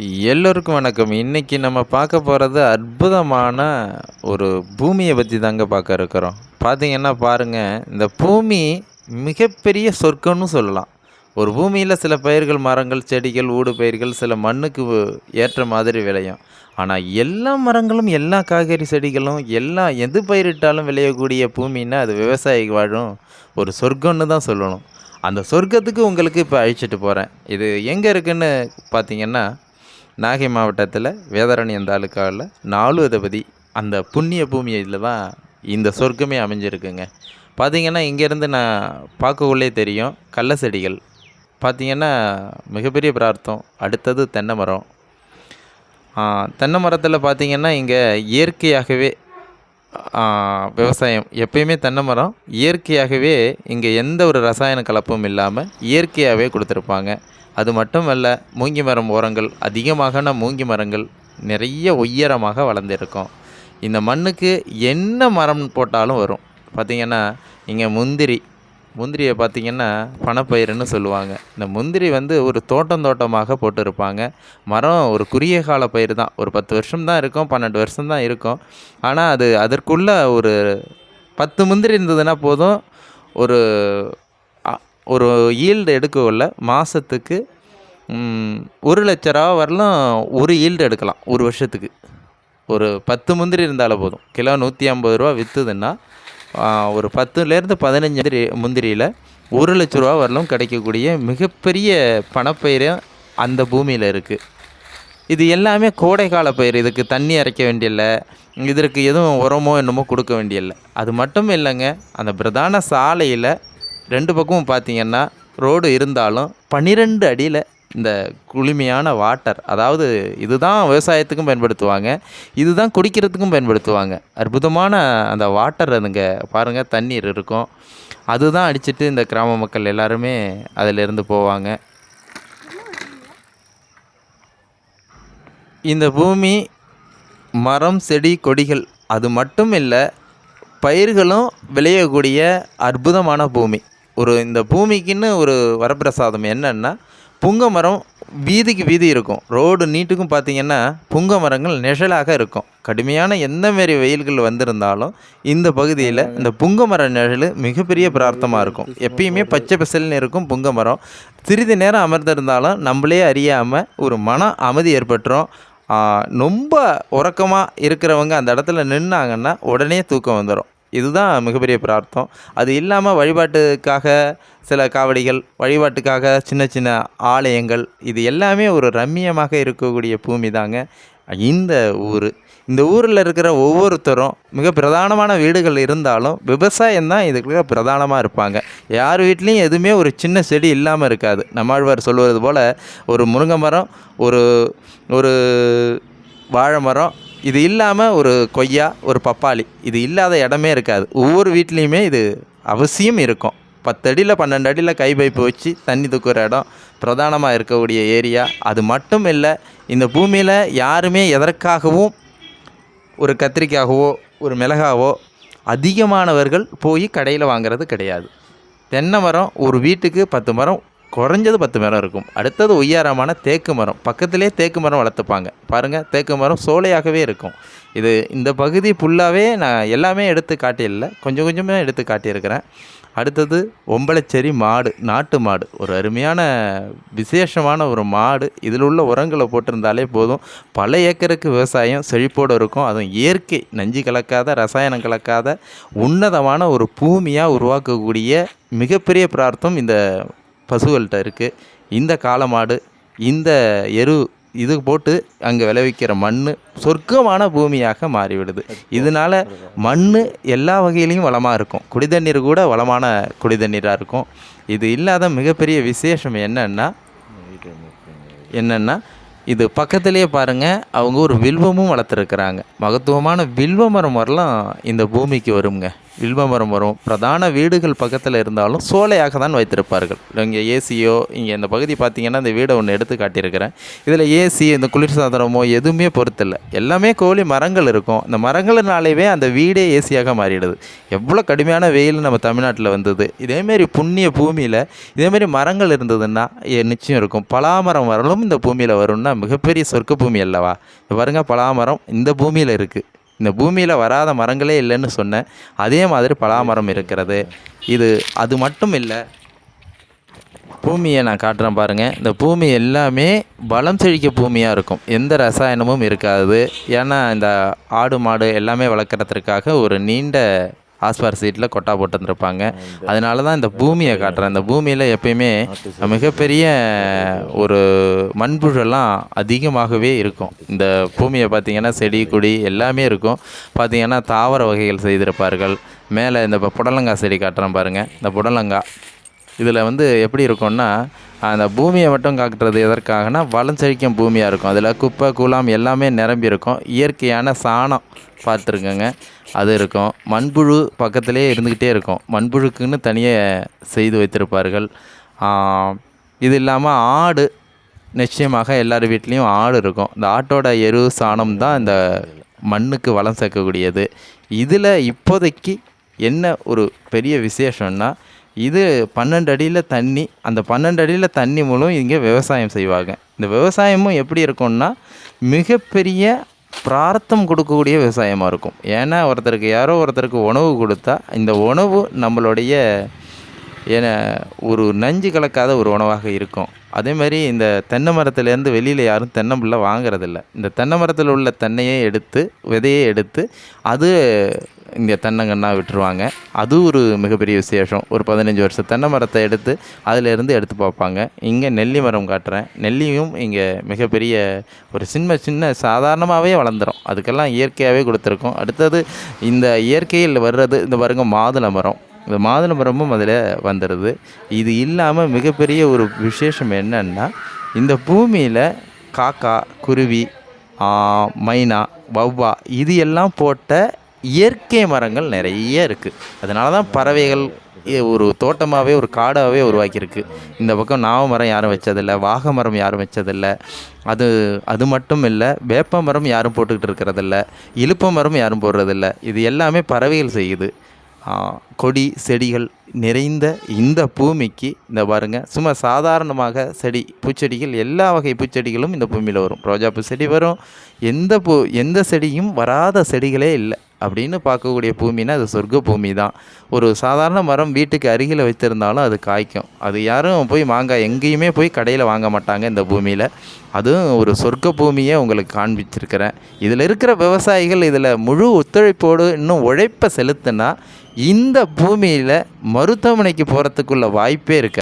எல்லோருக்கும் வணக்கம். இன்னைக்கு நம்ம பார்க்க போகிறது அற்புதமான ஒரு பூமியை பற்றி தாங்க பார்க்க இருக்கிறோம். பார்த்தீங்கன்னா பாருங்கள் இந்த பூமி மிகப்பெரிய சொர்க்கம்னு சொல்லலாம். ஒரு பூமியில் சில பயிர்கள் மரங்கள் செடிகள் ஊடு பயிர்கள் சில மண்ணுக்கு ஏற்ற மாதிரி விளையும். ஆனால் எல்லா மரங்களும் எல்லா காய்கறி செடிகளும் எல்லா எது பயிரிட்டாலும் விளையக்கூடிய பூமின்னா அது விவசாயி வாழும் ஒரு சொர்க்கம்னு தான் சொல்லணும். அந்த சொர்க்கத்துக்கு உங்களுக்கு இப்போ அழைச்சிட்டு போகிறேன் இது எங்கே இருக்குன்னு பார்த்தீங்கன்னா நாகை மாவட்டத்தில் வேதாரண்யம் தாலுக்காவில் நாலுவதபதி அந்த புண்ணிய பூமியில் தான் இந்த சொர்க்கமே அமைஞ்சிருக்குங்க. பார்த்திங்கன்னா இங்கேருந்து நான் பார்க்கக்குள்ளே தெரியும் கள்ள செடிகள். பார்த்திங்கன்னா மிகப்பெரிய பிரார்த்தம். அடுத்தது தென்னை மரம். தென்னை மரத்தில் பார்த்தீங்கன்னா இங்கே இயற்கையாகவே விவசாயம். எப்பயுமே தென்னை மரம் இயற்கையாகவே இங்கே எந்த ஒரு ரசாயன கலப்பும் இல்லாமல் இயற்கையாகவே கொடுத்துருப்பாங்க. அது மட்டும் அல்ல மூங்கி மரம் ஓரங்கள் அதிகமான மூங்கி மரங்கள் நிறைய உயரமாக வளர்ந்துருக்கும். இந்த மண்ணுக்கு என்ன மரம் போட்டாலும் வரும். பார்த்திங்கன்னா இங்கே முந்திரி. முந்திரியை பார்த்திங்கன்னா பணப்பயிறுன்னு சொல்லுவாங்க. இந்த முந்திரி வந்து ஒரு தோட்டம் தோட்டமாக போட்டிருப்பாங்க. மரம் ஒரு குறுகிய கால பயிர் தான். ஒரு பத்து வருஷம் தான் இருக்கும் பன்னெண்டு வருஷம் தான் இருக்கும். ஆனால் அது அதற்குள்ளே ஒரு பத்து முந்திரி இருந்ததுன்னா போதும். ஒரு ஒரு ஈல்டு எடுக்கக்குள்ள மாதத்துக்கு ஒரு லட்ச ரூபா வரலாம் ஒரு ஈல்டு எடுக்கலாம் ஒரு வருஷத்துக்கு. ஒரு பத்து முந்திரி இருந்தாலும் போதும். கிலோ நூற்றி ஐம்பது ரூபா விற்றுதுன்னா ஒரு பத்துலேருந்து பதினஞ்சு முந்திரி முந்திரியில் ஒரு லட்ச ரூபா வரலும் கிடைக்கக்கூடிய மிகப்பெரிய பணப்பயிரும் அந்த பூமியில் இருக்குது இது எல்லாமே கோடைக்கால பயிர். இதுக்கு தண்ணி இறைக்க வேண்டியதில்ல இதற்கு எதுவும் உரமோ என்னமோ கொடுக்க வேண்டியதில்லை அது மட்டும் இல்லைங்க. அந்த பிரதான சாலையில் ரெண்டு பக்கமும் பார்த்தீங்கன்னா ரோடு இருந்தாலும் பன்னிரெண்டு அடியில் இந்த குளுமையான வாட்டர் அதாவது இதுதான் விவசாயத்துக்கும் பயன்படுத்துவாங்க இதுதான் குடிக்கிறதுக்கும் பயன்படுத்துவாங்க. அற்புதமான அந்த வாட்டர் அதுங்க பாருங்கள் தண்ணீர் இருக்கும். அதுதான் அடிச்சிட்டு இந்த கிராம மக்கள் எல்லாருமே அதிலிருந்து போவாங்க. இந்த பூமி மரம் செடி கொடிகள் அது மட்டும் இல்லை பயிர்களும் விளையக்கூடிய அற்புதமான பூமி. ஒரு இந்த பூமிக்குன்னு ஒரு வரப்பிரசாதம் என்னென்னா புங்க மரம் வீதிக்கு வீதி இருக்கும். ரோடு நீட்டுக்கும் பார்த்தீங்கன்னா புங்க மரங்கள் நிழலாக இருக்கும். கடுமையான எந்த மாரி வெயில்கள் வந்திருந்தாலும் இந்த பகுதியில் இந்த புங்க மர நிழல் மிகப்பெரிய பிரார்த்தமாக இருக்கும். எப்பயுமே பச்சை பசல்னு இருக்கும் புங்க மரம். சிறிது நேரம் அமர்ந்திருந்தாலும் நம்மளே அறியாமல் ஒரு மன அமைதி ஏற்பட்டுரும். ரொம்ப உறக்கமாக இருக்கிறவங்க அந்த இடத்துல நின்னாங்கன்னா உடனே தூக்கம் வந்துடும் இதுதான் மிகப்பெரிய பிரார்த்தம். அது இல்லாமல் வழிபாட்டுக்காக சில காவடிகள் வழிபாட்டுக்காக சின்ன சின்ன ஆலயங்கள் இது எல்லாமே ஒரு ரம்மியமாக இருக்கக்கூடிய பூமி தாங்க. இந்த ஊர். இந்த ஊரில் இருக்கிற ஒவ்வொருத்தரும் மிக பிரதானமான வீடுகள் இருந்தாலும் விவசாயம் தான் இதுக்கு பிரதானமாக இருப்பாங்க. யார் வீட்லேயும் எதுவுமே ஒரு சின்ன செடி இல்லாமல் இருக்காது. நம்மாழ்வார் சொல்வது போல் ஒரு முருங்கை மரம் ஒரு ஒரு வாழை மரம் இது இல்லாமல் ஒரு கொய்யா ஒரு பப்பாளி இது இல்லாத இடமே இருக்காது. ஒவ்வொரு வீட்லேயுமே இது அவசியம் இருக்கும். பத்து அடியில் பன்னெண்டு அடியில் கை பைப்பு வச்சு தண்ணி தூக்குற இடம் பிரதானமாக இருக்கக்கூடிய ஏரியா. அது மட்டும் இல்லை இந்த பூமியில் யாருமே எதற்காகவும் ஒரு கத்திரிக்காகவோ ஒரு மிளகாவோ அதிகமானவர்கள் போய் கடையில் வாங்குறது கிடையாது. தென்னை மரம் ஒரு வீட்டுக்கு பத்து மரம் குறைஞ்சது பத்து மரம் இருக்கும். அடுத்தது உயரமான தேக்கு மரம். பக்கத்திலே தேக்கு மரம் வளர்த்துப்பாங்க. பாருங்கள் தேக்கு மரம் சோலையாகவே இருக்கும். இது இந்த பகுதி ஃபுல்லாகவே நான் எல்லாமே எடுத்து காட்டியில்லை. கொஞ்சம் கொஞ்சமாக எடுத்து காட்டியிருக்கிறேன். அடுத்தது ஒம்பளச்சேரி மாடு நாட்டு மாடு. ஒரு அருமையான விசேஷமான ஒரு மாடு. இதில் உள்ள உரங்களை போட்டிருந்தாலே போதும். பல ஏக்கருக்கு விவசாயம் செழிப்போடு இருக்கும். அதுவும் இயற்கை நஞ்சு கலக்காத ரசாயனம் கலக்காத உன்னதமான ஒரு பூமியாக உருவாக்கக்கூடிய மிகப்பெரிய பிரார்த்தம் இந்த பசுகள்கிட்ட இருக்குது இந்த காளமாடு இந்த எரு இது போட்டு அங்கே விளைவிக்கிற மண் சொர்க்கமான பூமியாக மாறிவிடுது. இதனால மண் எல்லா வகையிலையும் வளமாக இருக்கும். குடிதண்ணீர் கூட வளமான குடிதண்ணீராக இருக்கும். இது இல்லாத மிகப்பெரிய விசேஷம் என்னென்னா என்னென்னா இது பக்கத்துலேயே பாருங்கள் அவங்க ஒரு வில்வமும் வளர்த்துருக்குறாங்க. மகத்துவமான வில்வ மரம் வரலாம் இந்த பூமிக்கு வருங்க. வில்வ மரம் வரும். பிரதான வீடுகள் பக்கத்தில் இருந்தாலும் சோலையாக தான் வைத்திருப்பார்கள். இங்கே ஏசியோ இங்கே இந்த பகுதி பார்த்திங்கன்னா இந்த வீடை ஒன்று எடுத்து காட்டியிருக்கிறேன். இதில் ஏசி இந்த குளிர்சாதனமோ எதுவுமே பொறுத்தில்லை. எல்லாமே கோழி மரங்கள் இருக்கும். இந்த மரங்களினாலேயே அந்த வீடே ஏசியாக மாறிடுது. எவ்வளோ கடுமையான வெயில் நம்ம தமிழ்நாட்டில் வந்தது. இதேமாரி புண்ணிய பூமியில் இதேமாரி மரங்கள் இருந்ததுன்னா நிச்சயம் இருக்கும். பலாமரம் வரலும் இந்த பூமியில் வரும்னா மிகப்பெரிய சொர்க்க பூமி அல்லவா? இப்ப பாருங்க பலாமரம் இந்த பூமியில் இருக்குது இந்த பூமியில் வராத மரங்களே இல்லைன்னு சொன்னேன். அதே மாதிரி பலாமரம் இருக்கிறது. இது அது மட்டும் இல்லை பூமியை நான் காட்டுறேன் பாருங்கள் இந்த பூமி எல்லாமே பலம் செழிக்க பூமியாக இருக்கும். எந்த ரசாயனமும் இருக்காது. ஏன்னா இந்த ஆடு மாடு எல்லாமே வளர்க்குறதுக்காக ஒரு நீண்ட ஆஸ்பார் சீட்டில் கொட்டா போட்டு வந்திருப்பாங்க அதனால தான் இந்த பூமியை காட்டுறேன் இந்த பூமியில் எப்பயுமே மிகப்பெரிய ஒரு மண்புழெல்லாம் அதிகமாகவே இருக்கும். இந்த பூமியை பார்த்திங்கன்னா செடி கொடி எல்லாமே இருக்கும். பார்த்திங்கன்னா தாவர வகைகள் செய்திருப்பார்கள். மேலே இந்த புடலங்காய் செடி காட்டுறேன் பாருங்கள் இந்த புடலங்காய் இதில் வந்து எப்படி இருக்கும்னா அந்த பூமியை மட்டும் காட்டுறது எதற்காகனா வளம் செழிக்கும் பூமியாக இருக்கும். அதில் குப்பை குலாம் எல்லாமே நிரம்பி இருக்கும். இயற்கையான சாணம் பார்த்துருக்கோங்க. அது இருக்கும். மண்புழு பக்கத்திலே இருந்துக்கிட்டே இருக்கும். மண்புழுக்குன்னு தனியாக செய்து வைத்திருப்பார்கள். இது இல்லாமல் ஆடு நிச்சயமாக எல்லார் வீட்லேயும் ஆடு இருக்கும். இந்த ஆட்டோட எரு சாணம் தான் இந்த மண்ணுக்கு வளம் சேர்க்கக்கூடியது. இதில் இப்போதைக்கு என்ன ஒரு பெரிய விசேஷம்னா இது பன்னெண்டு அடியில் தண்ணி அந்த பன்னெண்டு அடியில் தண்ணி மூலம் இங்கே விவசாயம் செய்வாங்க. இந்த விவசாயமும் எப்படி இருக்கும்னா மிகப்பெரிய பிரார்த்தம் கொடுக்கக்கூடிய விவசாயமாக இருக்கும். ஏன்னா ஒருத்தருக்கு யாரோ ஒருத்தருக்கு உணவு கொடுத்தா இந்த உணவு நம்மளுடைய ஏன்னா ஒரு நஞ்சு கலக்காத ஒரு உணவாக இருக்கும். அதே மாதிரி இந்த தென்னை மரத்துலேருந்து வெளியில் யாரும் தென்னம்பிள்ளை வாங்குறதில்ல. இந்த தென்னை மரத்தில் உள்ள தென்னையே எடுத்து விதையை எடுத்து அது இங்கே தென்னங்கன்னா விட்டுருவாங்க. அது ஒரு மிகப்பெரிய விசேஷம். ஒரு பதினஞ்சு வருஷம் தென்னை மரத்தை எடுத்து அதிலேருந்து எடுத்து பார்ப்பாங்க. இங்கே நெல்லி மரம் காட்டுறேன். நெல்லியும் இங்கே மிகப்பெரிய ஒரு சின்ன சின்ன சாதாரணமாகவே வளர்ந்துரும். அதுக்கெல்லாம் இயற்கையாகவே கொடுத்துருக்கோம். அடுத்தது இந்த இயற்கையில் வர்றது இந்த பாருங்க மாதுளை மரம். இந்த மாதுளை மரமும் அதில் வந்துடுது இது இல்லாமல் மிகப்பெரிய ஒரு விசேஷம் என்னன்னா இந்த பூமியில் காக்கா குருவி ஆ, மைனா வவ்வா இது எல்லாம் போட்ட இயற்கை மரங்கள் நிறைய இருக்குது அதனால தான் பறவைகள் ஒரு தோட்டமாகவே ஒரு காடாகவே உருவாக்கியிருக்கு. இந்த பக்கம் நாவ மரம் யாரும் வச்சதில்லை வாகை மரம் யாரும் வச்சதில்லை. அது அது மட்டும் இல்லை வேப்ப மரம் யாரும் போட்டுக்கிட்டு இருக்கிறதில்ல இழுப்ப மரம் யாரும் போடுறதில்ல. இது எல்லாமே பறவைகள் செய்யுது. கொடி செடிகள் நிறைந்த இந்த பூமிக்கு இந்த பாருங்கள் சும்மா சாதாரணமாக செடி பூச்செடிகள் எல்லா வகை பூச்செடிகளும் இந்த பூமியில் வரும். ரோஜாப்பூ செடி வரும். எந்த பூ எந்த செடியும் வராத செடிகளே இல்லை. அப்படின்னு பார்க்கக்கூடிய பூமினா அது சொர்க்க பூமி தான் ஒரு சாதாரண மரம் வீட்டுக்கு அருகில் வைத்திருந்தாலும் அது காய்க்கும். அது யாரும் போய் மாங்காய் எங்கேயுமே போய் கடையில் வாங்க மாட்டாங்க இந்த பூமியில். அதுவும் ஒரு சொர்க்க பூமியை உங்களுக்கு காண்பிச்சிருக்கிறேன். இதில் இருக்கிற விவசாயிகள் இதில் முழு ஒத்துழைப்போடு இன்னும் உழைப்பை செலுத்தினா இந்த பூமியில் மருத்துவமனைக்கு போகிறதுக்குள்ள வாய்ப்பே இருக்கு